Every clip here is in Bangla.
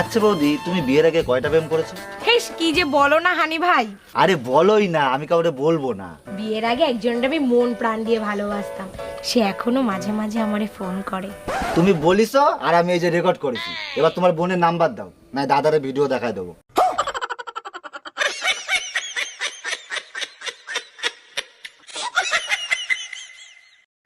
আচ্ছা বৌদি তুমি বিয়ের আগে কয়টা প্রেম করেছ? হেস কি যে বলো না হানি ভাই। আরে বলোই না আমি কাউরে বলব না। বিয়ের আগে একজনটা আমি মন প্রাণ দিয়ে ভালোবাসতাম। সে এখনও মাঝে মাঝে আমারে ফোন করে। তুমি বলিছো আর আমি এই যে রেকর্ড করেছি। এবার তোমার বোনের নাম্বার দাও না দাদারে ভিডিও দেখায় দেবো।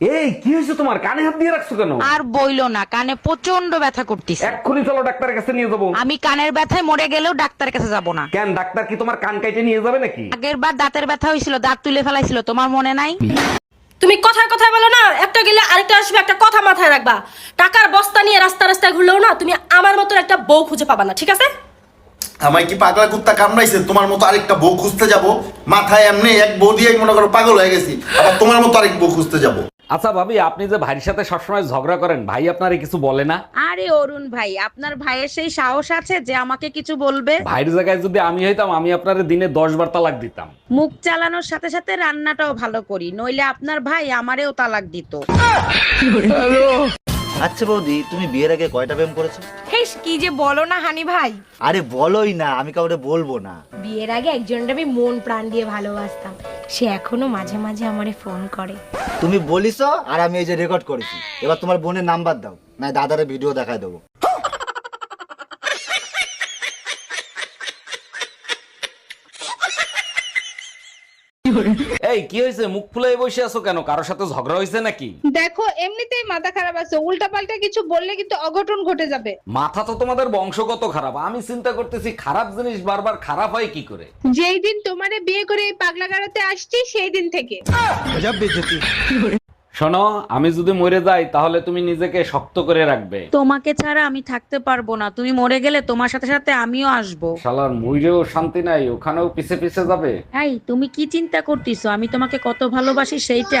এই কি হয়েছে তোমার? কানে হাত দিয়ে রাখছো কেন? আর বইলো না কানে প্রচণ্ড ব্যথা করতেছে। এক্ষুনি চলো ডাক্তারের কাছে নিয়ে যাব। আমি কানের ব্যথায় মরে গেলেও ডাক্তারের কাছে যাব না। কেন ডাক্তার কি তোমার কান কাইটে নিয়ে যাবে নাকি? আগের বার দাঁতের ব্যথা হয়েছিল দাঁত তুলে ফেলাইছিল তোমার মনে নাই? তুমি কথায় কথায় বলো না একটা গেলে আরেকটা আসবে একটা কথা মাথায় রাখবা। টাকার বস্তা নিয়ে রাস্তা রাস্তায় ঘুরলেও না তুমি আমার মতন একটা বউ খুঁজে পাবা না ঠিক আছে? আমায় কি পাগলা কুত্তা কামড়াইছে? তোমার মতো আরেকটা বউ খুঁজতে যাব? মাথায় এমনি এক বউ দিয়ে মনে করো পাগল হয়ে গেছি আবার তোমার মতো আরেক বউ খুঁজতে যাব। আচ্ছা ভাবি আপনি যে ভাইয়ের সাথে সবসময় ঝগড়া করেন ভাই আপনারে কিছু বলে না? আরে অরুণ ভাই আপনার ভাইয়ের সেই সাহস আছে যে আমাকে কিছু বলবে? ভাইয়ের জায়গায় যদি আমি হইতাম আমি আপনারে দিনে দশ বার তালাক দিতাম। মুখ চালানোর সাথে সাথে রান্নাটাও ভালো করি নইলে আপনার ভাই আমারেও তালাক দিত। আচ্ছা বৌদি তুমি বিয়ের আগে কয়টা প্রেম করেছ? হেস কি যে বলো না হানি ভাই। আরে বলোই না আমি কাউরে বলব না। বিয়ের আগে একজনটা আমি মন প্রাণ দিয়ে ভালোবাসতাম। সে এখনও মাঝে মাঝে আমারে ফোন করে। তুমি বলিছো আর আমি এই যে রেকর্ড করেছি। এবার তোমার বোনের নাম্বার দাও না দাদারে ভিডিও দেখায় দেবো। এই কি হয়েছে মুখ ফুলে বসে আছো কেন? কারোর সাথে ঝগড়া হয়েছে নাকি? দেখো এমনিতেই মাথা খারাপ আছে। উল্টা পাল্টা কিছু বললে কিন্তু অঘটন ঘটে যাবে। মাথা তো তোমাদের বংশগত খারাপ। আমি চিন্তা করতেছি খারাপ জিনিস বারবার খারাপ হয় কি করে? যেই দিন তোমারে বিয়ে করে এই পাগলা গাড়াতে আসছি সেই দিন থেকে। শোনো আমি যদি মরে যাই তাহলে তুমি নিজেকে শক্ত করে রাখবে। তোমাকে ছাড়া আমি থাকতে পারব না। তুমি মরে গেলে তোমার সাথে সাথে আমিও আসব। শালার মইরেও শান্তি নাই ওখানেও পিছে পিছে যাবে। এই তুমি কি চিন্তা করতেছো? আমি তোমাকে কত ভালোবাসি সেইটা।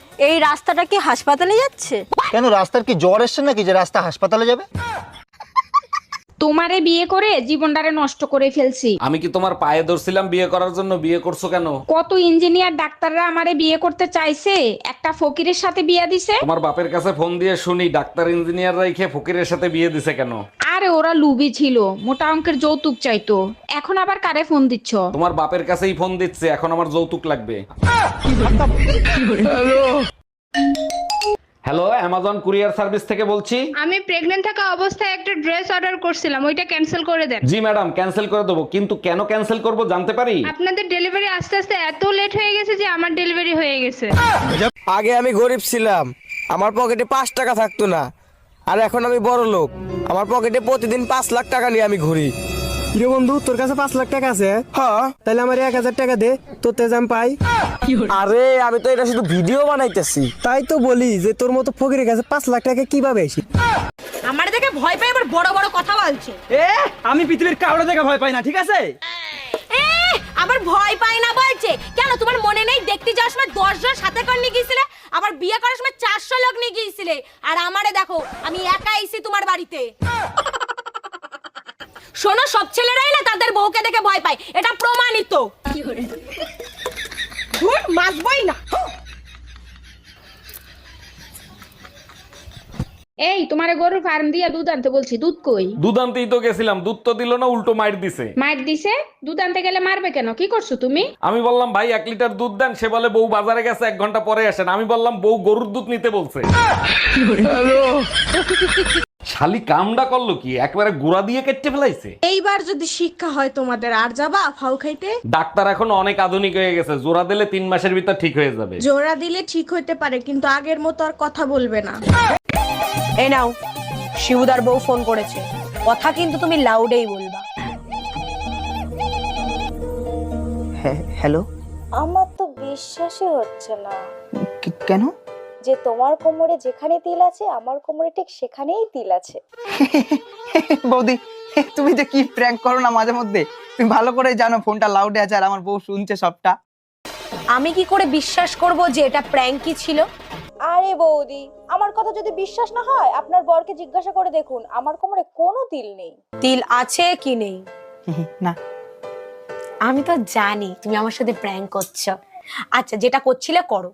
এই রাস্তাটা কি হাসপাতালে যাচ্ছে? কেন, রাস্তার কি জ্বর এসছে নাকি যে রাস্তা হাসপাতালে যাবে? তোমারে বিয়ে করে জীবনটারে নষ্ট করে ফেলছি। আমি কি তোমার পায়ে ধরছিলাম বিয়ে করার জন্য? বিয়ে করছ কেন? কত ইঞ্জিনিয়ার ডাক্তাররা আমারে বিয়ে করতে চাইছে একটা ফকিরের সাথে বিয়ে দিছে? তোমার বাপের কাছে ফোন দিয়ে শুনি ডাক্তার ইঞ্জিনিয়ার রাইখে ফকিরের সাথে বিয়ে দিছে কেন? আরে ওরা লুবি ছিল মোটা অঙ্কের যৌতুক চাইতো। এখন আবার কারে ফোন দিচ্ছ? তোমার বাপের কাছেই ফোন দিচ্ছে এখন আমার যৌতুক লাগবে। হ্যালো অ্যামাজন কুরিয়ার সার্ভিস থেকে বলছি। আমি প্রেগনেন্ট থাকা অবস্থায় একটা ড্রেস অর্ডার করছিলাম ওইটা ক্যান্সেল করে দেন। জি ম্যাডাম ক্যান্সেল করে দেবো। কিন্তু কেন ক্যান্সেল করব জানতে পারি? আপনাদের ডেলিভারি আস্তে আস্তে এত লেট হয়ে গেছে যে আমার ডেলিভারি হয়ে গেছে। আগে আমি গরিব ছিলাম আমার পকেটে পাঁচ টাকা থাকতো না। আর এখন আমি বড় লোক আমার পকেটে প্রতিদিন পাঁচ লাখ টাকা নিয়ে আমি ঘুরি। রে বন্ধু তোর কাছে পাঁচ লাখ টাকা আছে হ্যাঁ? তাহলে আমার এক হাজার টাকা দে তোর তেজাম পাই। আরে আমি তো এটা শুধু ভিডিও বানাইতেছি। তাই তো বলি যে তোর মতো ফকিরের কাছে পাঁচ লাখ টাকা কীভাবে আসি আমার দেখে ভয় পাই আবার বড় বড় কথা বলছে। এ আমি পৃথিবীর কাউরে দেখে ভয় পাই না ঠিক আছে? এ আবার ভয় পাই না বলছে। কেন তোমার মনে নেই? দেখতে যাওয়ার সময় দশ জন সাথে করে নিয়ে গিয়েছিলে আবার বিয়ে করার সময় চারশো লোক নিয়ে গিয়েছিলে। আর আমারে দেখো আমি একা এসি তোমার বাড়িতে। শোনো সব ছেলেরাই না তাদের বউকে দেখে ভয় পায়। এটা প্রমাণিত। ধুর, মাসবই না। এই তোমারে গরুর ফার্ম দিয়া দুধ আনতে বলছি দুধ কই? দুধ আনতেই তো গেছিলাম দুধ তো দিল না উল্টো মাইর দিছে। মার দিছে? দুধ আনতে গেলে মারবে কেন? কি করছ তুমি? আমি বললাম ভাই এক লিটার দুধ দেন। সে বলে বউ বাজারে গেছে এক ঘণ্টা পরে আসেন। আমি বললাম বউ গরুর দুধ নিতে বলছে। শালি কামডা করল কি? একবারে গুড়া দিয়ে কেটে ফেলাইছে? এইবার যদি শিক্ষা হয় তোমাদের আর যাবা ফাউ খাইতে? ডাক্তার এখন অনেক আধুনিক হয়ে গেছে। জোড়া দিলে তিন মাসের ভিতর ঠিক হয়ে যাবে। জোড়া দিলে ঠিক হইতে পারে কিন্তু আগের মতো আর কথা বলবে না। এই নাও শিবুদার বউ ফোন করেছে। কথা কিন্তু তুমি লাউডেই বলবা। হ্যালো? আমার তো বিশ্বাসই হচ্ছে না। কেন? যে তোমার কোমরে যেখানে তিল আছে আমার কোমরে ঠিক সেখানেই তিল আছে। বৌদি তুমি যে কি প্র্যাঙ্ক করো না মাঝে মধ্যে? তুমি ভালো করে জানো ফোনটা লাউডে আছে আর আমার বউ শুনছে সবটা। আমি কি করে বিশ্বাস করব যে এটা প্র্যাঙ্কই ছিল? আরে বৌদি আমার কথা যদি বিশ্বাস না হয় আপনার বরকে জিজ্ঞাসা করে দেখুন আমার কোমরে কোনো তিল নেই। তিল আছে কি নেই? না। আমি তো জানি তুমি আমার সাথে প্র্যাঙ্ক করছ। আচ্ছা যেটা করছিলে করো।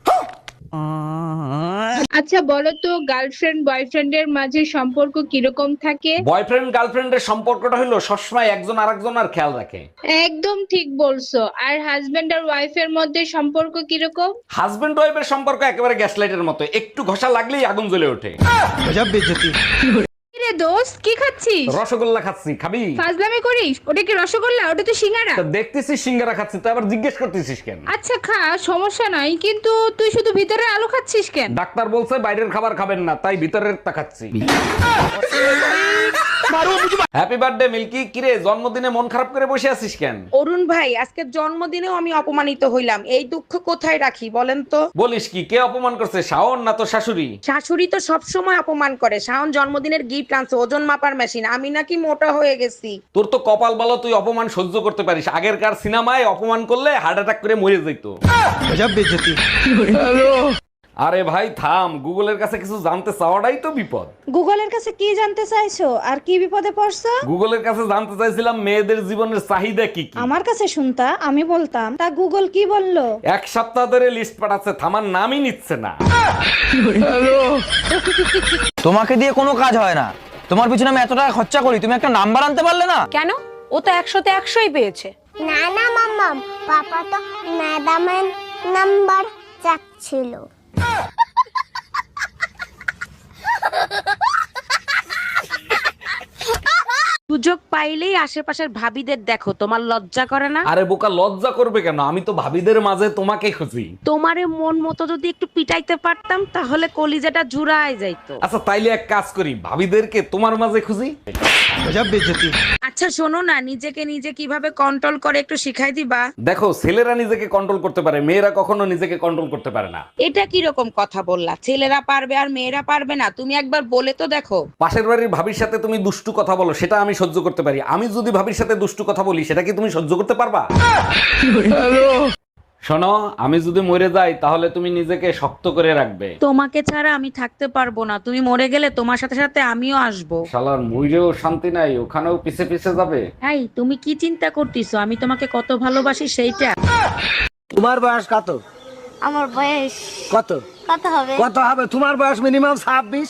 আচ্ছা বলো তো গার্লফ্রেন্ড বয়ফ্রেন্ডের মাঝে সম্পর্ক কীরকম থাকে? বয়ফ্রেন্ড গার্লফ্রেন্ডের সম্পর্কটা হলো সবসময় একজন আরেকজন আর খেয়াল রাখে। একদম ঠিক বলছো। আর হাজবেন্ড আর ওয়াইফের মধ্যে সম্পর্ক কীরকম? হাজবেন্ড ওয়াইফের সম্পর্ক একেবারে গ্যাসলাইটের মতো। একটু ঘষা লাগলেই আগুন জ্বলে ওঠে। রে দোস্ত কি খাচ্ছিস? রসগোল্লা খাচ্ছি খাবি? ফাজলামি করিস? ওটা কি রসগোল্লা? ওটা তো সিঙ্গারা। তা দেখতেছিস সিঙ্গারা খাচ্ছি তো আবার জিজ্ঞেস করতেছিস কেন? আচ্ছা খা সমস্যা নাই কিন্তু তুই শুধু ভিতরে আলু খাচ্ছিস কেন? ডাক্তার বলছে বাইরের খাবার খাবেন না তাই ভিতরের তা খাচ্ছি হ্যাপি বার্থডে মিল্কি কিরে জন্মদিনে মন খারাপ করে বসে আছিস কেন? অরুণ ভাই আজকে জন্মদিনেও আমি অপমানিত হইলাম। এই দুঃখ কোথায় রাখি বলেন তো? বলিস কি কে অপমান করছে শাওন না তো শাশুড়ি? শাশুড়ি তো সব সময় অপমান করে। শাওন জন্মদিনের গিফট আনছে ওজন মাপার মেশিন আমি নাকি মোটা হয়ে গেছি। তোর তো কপাল ভালো তুই অপমান সহ্য করতে পারিস। আগেরকার সিনেমায় অপমান করলে হার্ট অ্যাটাক করে মরে যেত। আরে ভাই থাম গুগলের কাছে কিছু জানতে চাওয়াটাই তো বিপদ। গুগলের কাছে কি জানতে চাইছো? আর কি বিপদে পড়ছো? গুগলের কাছে জানতে চাইছিলাম মেয়েদের জীবনের চাহিদা কি কি। আমার কাছে শুনতা আমি বলতাম তা গুগল কি বলল? এক সপ্তাহ ধরে লিস্ট পাঠাচ্ছে থামার নামই নিচ্ছে না। তোমাকে দিয়ে কোনো কাজ হয় না। তোমার পিছনে আমি এত টাকা খরচা করি তুমি একটা নাম্বার আনতে পারলে না? কেন? ও তো একশোতে একশোই পেয়েছে। না না মাম্মাম পাপা তো ম্যাডামের নাম্বার চাচ্ছিল। সুযোগ পাইলেই আশেপাশের ভাবিদের দেখো তোমার লজ্জা করে না? আরে বোকা লজ্জা করবে কেন? আমি তো ভাবিদের মাঝে তোমাকে খুঁজি। তোমারে মন মতো যদি একটু পিটাইতে পারতাম তাহলে কলিজাটা জুড়ায় যাইতো। আচ্ছা তাইলে এক কাজ করি ভাবিদেরকে তোমার মাঝে খুঁজি। আচ্ছা শোনো না নিজেকে নিজে কীভাবে কন্ট্রোল করে একটু শিখাই দিবা। দেখো ছেলেরা নিজেকে কন্ট্রোল করতে পারে মেয়েরা কখনো নিজেকে কন্ট্রোল করতে পারে না। এটা কি রকম কথা বললা? ছেলেরা পারবে আর মেয়েরা পারবে না? তুমি একবার বলে তো দেখো। পাশের বাড়ির ভাবির সাথে তুমি দুষ্টু কথা বলো সেটা আমি সহ্য করতে পারি। আমি যদি ভাবির সাথে দুষ্টু কথা বলি সেটা কি তুমি সহ্য করতে পারবা? শোনো আমি যদি মরে যাই তাহলে তুমি নিজেকে শক্ত করে রাখবে। তোমাকে ছাড়া আমি থাকতে পারব না। তুমি মরে গেলে তোমার সাথে সাথে আমিও আসব। শালার মইরেও শান্তি নাই ওখানেও পিছে পিছে যাবে। এই তুমি কি চিন্তা করতেছো? আমি তোমাকে কত ভালোবাসি সেইটা। তোমার বয়স কত? আমার বয়স কত? কত হবে? কত হবে? তোমার বয়স মিনিমাম ছাব্বিশ।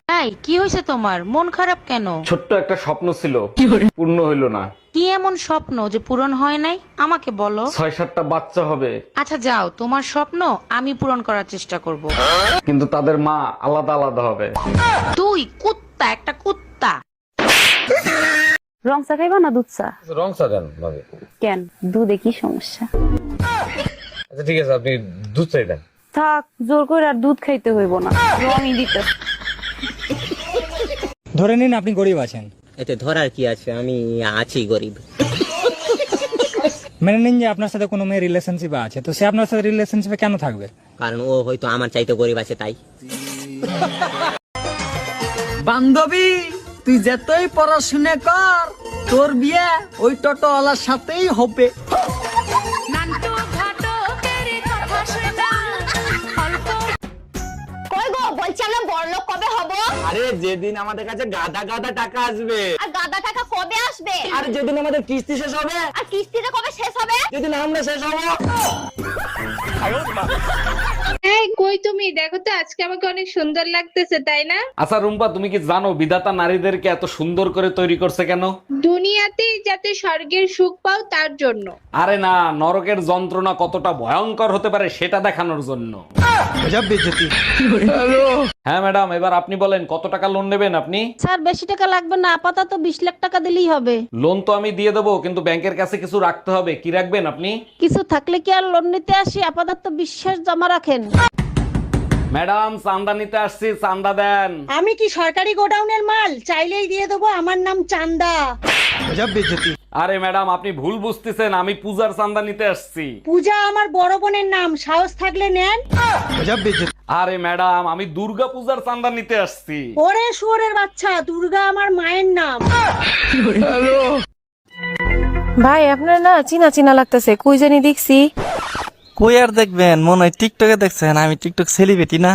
এই কি হয়েছে তোমার? মন খারাপ কেন? ছোট্ট একটা স্বপ্ন ছিল। পূর্ণ হইল না। কি এমন স্বপ্ন যে পূরণ হয় নাই? আমাকে বলো। ছয় সাতটা বাচ্চা হবে। আচ্ছা যাও। তোমার স্বপ্ন আমি পূরণ করার চেষ্টা করব। কিন্তু তাদের মা আলাদা আলাদা হবে। তুই কুত্তা একটা কুত্তা। রং চা খাইবা না দুধ চা? রং সাজান ভাবে। কেন? দুধে কি সমস্যা? আচ্ছা ঠিক আছে আপনি দুধ চাই দেন। থাক জোর করে আর দুধ খাইতে হইব না। রঙই দিতে। ধরে নিন আপনি গরিব আছেন। এতে ধরার কি আছে? আমি আছি গরিব। মেনে নিন যে আপনার সাথে কোনো মেয়ে রিলেশনশিপে আছে। তো সে আপনার সাথে রিলেশনশিপে কেন থাকবে? কারণ ও হয়তো আমার চাইতে গরিব আছে তাই। বান্ধবী তুই যতই পড়াশুনে কর তোর বিয়ে ওই টোটোওয়ালার সাথেই হবে। বলছি আমরা বড়লোক কবে হব? আরে যেদিন আমাদের কাছে গাদা গাদা টাকা আসবে। আর গাদা টাকা কবে আসবে? আর যেদিন আমাদের কিস্তি শেষ হবে। আর কিস্তিটা কবে শেষ হবে? যেদিন আমরা শেষ হব। কই তুমি দেখো তো আজকে আমাকে অনেক সুন্দর লাগতেছে তাই না? আচ্ছা রুম্পা তুমি কি জানো বিধাতা নারীদেরকে এত সুন্দর করে তৈরি করছে কেন? দুনিয়াতেই যাতে স্বর্গের সুখ পাও তার জন্য। আরে না নরকের যন্ত্রণা কতটা ভয়ঙ্কর হতে পারে সেটা দেখানোর জন্য। হ্যাঁ ম্যাডাম এবার আপনি বলেন কত টাকা লোন নেবেন আপনি? স্যার বেশি টাকা লাগবে না আপাতত বিশ লাখ টাকা দিলেই হবে। লোন তো আমি দিয়ে দেবো কিন্তু ব্যাংকের কাছে কিছু রাখতে হবে কি রাখবেন আপনি? কিছু থাকলে কি আর লোন নিতে আসি? আপাতত বিশ্বাস জমা রাখেন। ম্যাডাম চান্দা নিতে আসছি চান্দা দেন। আমি কি সরকারি গোডাউনের মাল? চাইলেই দিয়ে দেবো আমার নাম চান্দা। আরে ম্যাডাম আপনি ভুল বুঝতেছেন আমি পূজার চান্দা নিতে আসছি। পূজা আমার বড় বোনের নাম সাহস থাকলে নেন। আরে ম্যাডাম আমি দুর্গা পূজার চান্দা নিতে আসছি। ওরে শুয়োরের বাচ্চা দুর্গা আমার মায়ের নাম। ভাই আপনার না চিনা চিনা লাগতেছে কই জানি দেখছি। কই আর দেখবেন? মনে হয় টিকটকে দেখছেন আমি টিকটক সেলিব্রিটি না।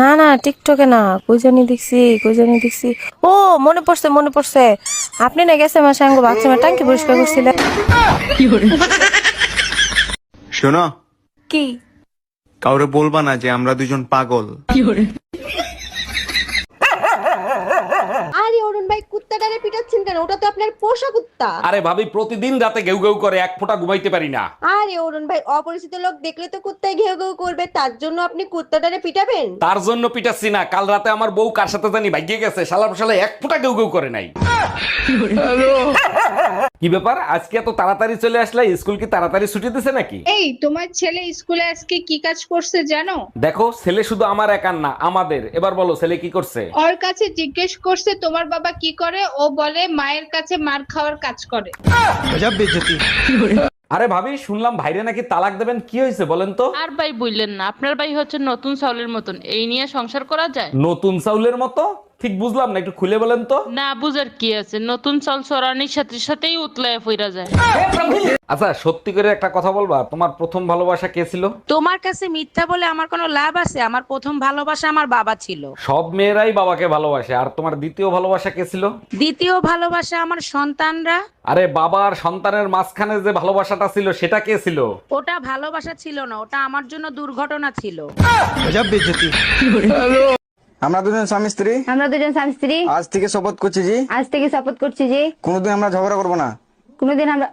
না না টিকটকে না কই জানি দেখছি কই জানি দেখছি। ও মনে পড়ছে মনে পড়ছে। আপনি না গেছে আমার সঙ্গে বাথরুমে টাঙ্কি পরিষ্কার করছিলেন। শোনো কি? কাউরে বলবা না যে আমরা দুজন পাগল আরে অরুণ কুত্তাটারে পিটাচ্ছেন কেন? ওটা তো আপনার পোষা কুত্তা আরে ভাবি প্রতিদিন রাতে গেউ গেউ করে এক ফোঁটা ঘুমাইতে পারি না। আরে অরুণ ভাই অপরিচিত লোক দেখলে তো কুত্তায় ঘেউ ঘেউ করবে তার জন্য আপনি কুত্তাটারে পিটাবেন? তার জন্য পিটাচ্ছি না কাল রাতে আমার বউ কার সাথে জানি ভাগিয়ে গেছে শালা শালা এক ফোঁটা গেউ গেউ করে নাই। কি ব্যাপার? আজকে এত তাড়াতাড়ি চলে আসলে স্কুল কি তাড়াতাড়ি ছুটি দিছে নাকি? এই তোমার ছেলে স্কুলে আজকে কি কাজ করছে জানো? দেখো ছেলে শুধু আমার একার না আমাদের। এবার বলো ছেলে কি করছে? ওর কাছে জিজ্ঞেস করছে তোমার বাবা কি করে? ও বলে মায়ের কাছে মার খাওয়ার কাজ করে। আরে ভাবি শুনলাম ভাইরে নাকি তালাক দেবেন। কি হয়েছে বলেন তো? আর ভাই বললেন না আপনার ভাই হচ্ছে নতুন চাউলের মতন। এই নিয়ে সংসার করা যায়? নতুন চাউলের মতো? ঠিক বুঝলাম না একটু খুলে বলেন তো। না বুঝার কি আছে? নতুন চাল চড়ানির সাথে সাথেই উতলায় ফিরা যায়। আচ্ছা সত্যি করে একটা কথা বলবা তোমার প্রথম ভালোবাসা কে ছিল? তোমার কাছে মিথ্যা বলে আমার কোনো লাভ আছে? আমার প্রথম ভালোবাসা আমার বাবা ছিল। সব মেয়েরাই বাবাকে ভালোবাসে আর তোমার দ্বিতীয় ভালোবাসা কে ছিল? দ্বিতীয় ভালোবাসা আমার সন্তানরা। আরে বাবা আর সন্তানের মাঝখানে যে ভালোবাসাটা ছিল সেটা কে ছিল? ওটা ভালোবাসা ছিল না ওটা আমার জন্য দুর্ঘটনা ছিল। আমরা দুজন স্বামী স্ত্রী? আমরা দুজন স্বামী স্ত্রী। আজ থেকে শপথ করছি জি। আজ থেকে শপথ করছি জি। কোনোদিন আমরা ঝগড়া করব না। কোনোদিন আমরা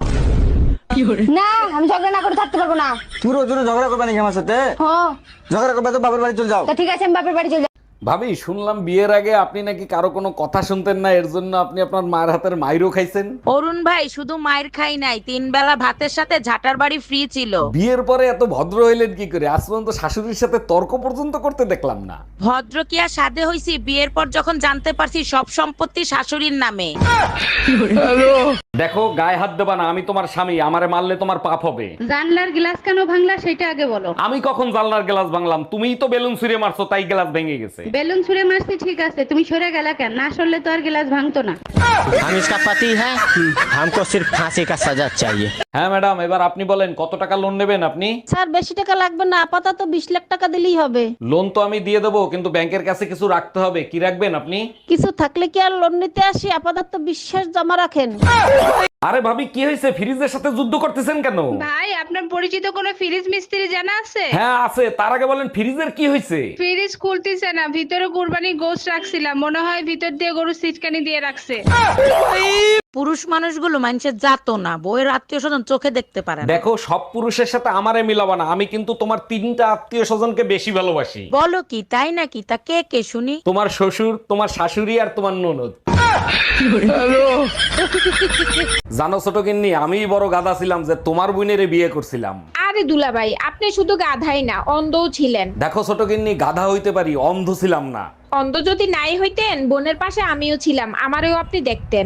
না আমি ঝগড়া না করে থাকতে পারব না। তুই রোজ রোজ ঝগড়া করবে নাকি আমার সাথে? হ্যাঁ ঝগড়া করবে তো বাপের বাড়ি চলে যাও। তো ঠিক আছে আমি বাপের বাড়ি চলে যাব। ভাবি শুনলাম বিয়ের আগে আপনি নাকি কারও কোনো কথা শুনতেন না এর জন্য আপনি আপনার মায়ের হাতের মাইরও খাইছেন। অরুণ ভাই শুধু মায়ের খাই নাই তিন বেলা ভাতের সাথে ঝাটার বাড়ি ফ্রি ছিল। বিয়ের পরে এত ভদ্র হইলেন কি করে? আজ পর্যন্ত শাশুড়ির সাথে তর্ক পর্যন্ত করতে দেখলাম না। ভদ্র কি আর সাধে হইছি? বিয়ের পর যখন জানতে পারছি সব সম্পত্তি শাশুড়ির নামে। দেখো গায়ে হাত দেবা না আমি তোমার স্বামী আমারে মারলে তোমার পাপ হবে। জানলার গ্লাস কেন ভাঙলা সেটা আগে বলো। আমি কখন জানলার গ্লাস ভাঙলাম? তুমিই তো বেলুন ছুঁড়ে মারছো তাই গ্লাস ভেঙে গেছে। বেলুন ছুঁড়ে মারছি ঠিক আছে তুমি সরে গেলা কেন? না সরলে তো আর গ্লাস ভাঙতো না। हम इसका पति है हमको सिर्फ फांसी का सजा चाहिए হ্যাঁ ম্যাডাম এবার আপনি বলেন কত টাকা লোন নেবেন আপনি স্যার বেশি টাকা লাগবে না আপাতত বিশ লাখ টাকা দিলেই হবে লোন তো আমি দিয়ে দেবো কিন্তু ব্যাংকের কাছে কিছু রাখতে হবে কি রাখবেন আপনি কিছু থাকলে কি আর লোন নিতে আসি আপাতত বিশ্বাস জমা রাখেন আরে ভাবি কি হয়েছে ফ্রিজের সাথে যুদ্ধ করতেছেন কেন ভাই আপনার পরিচিত কোনো ফ্রিজ মিস্ত্রি জানা আছে হ্যাঁ আছে তার আগে বলেন ফ্রিজের কি হয়েছে ফ্রিজ খুলতেছে না ভিতরে কুরবানি গোস রাখছিলাম মনে হয় ভিতর দিয়ে গরু সিটকানি দিয়ে রাখছে পুরুষ মানুষগুলো মানুষের জাতো না বইয়ের আত্মীয় স্বজন চোখে দেখতে পারে না। দেখো সব পুরুষের সাথে আমারে মিলাবা না আমি কিন্তু তোমার তিনটা আত্মীয় স্বজনকে বেশি ভালোবাসি। বলো কি তাই নাকি? তা কে কে শুনি? তোমার শ্বশুর তোমার শাশুড়ি আর তোমার ননদ। জানো ছোট কিন্নি আমি বড় গাদা ছিলাম যে তোমার বোনের বিয়ে করছিলাম। আরে দুলাভাই আপনি শুধু গাধাই না অন্ধও ছিলেন। দেখো ছোট কিন্নি গাধা হইতে পারি অন্ধ ছিলাম না। অন্ধ যদি নাই হইতেন বোনের পাশে আমিও ছিলাম আমারও আপনি দেখতেন।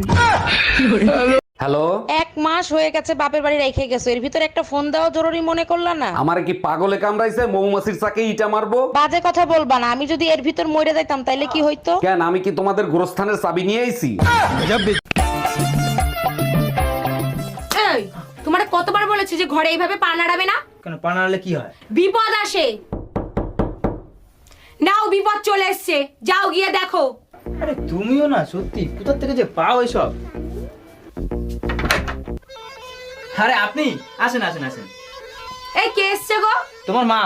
হ্যালো? এক মাস হয়ে গেছে বাপের বাড়ি রেখে গেছো এর ভিতরে একটা ফোন দেওয়া জরুরি মনে করলা না? আমার কি পাগলে কামড়াইছে? মৌমাছির চাকে ইটা মারবো? বাজে কথা বলবা না আমি যদি এর ভিতর মরে যাইতাম তাইলে কি হইতো? কেন আমি কি তোমাদের গোরস্থানের চাবি নিয়ে আইছি? বলেছি যে ঘরে এইভাবে পা নাড়াবে না। কেন? পা নাড়ালে কি হয়? বিপদ আসে। নাও বিপদ চলে এসছে। যাও গিয়ে দেখো। আরে তুমিও না সত্যি। কোথা থেকে যে পাও এসব? আরে আপনি আসেন আসেন আসেন। এই কে এসছে গো? তোমার মা।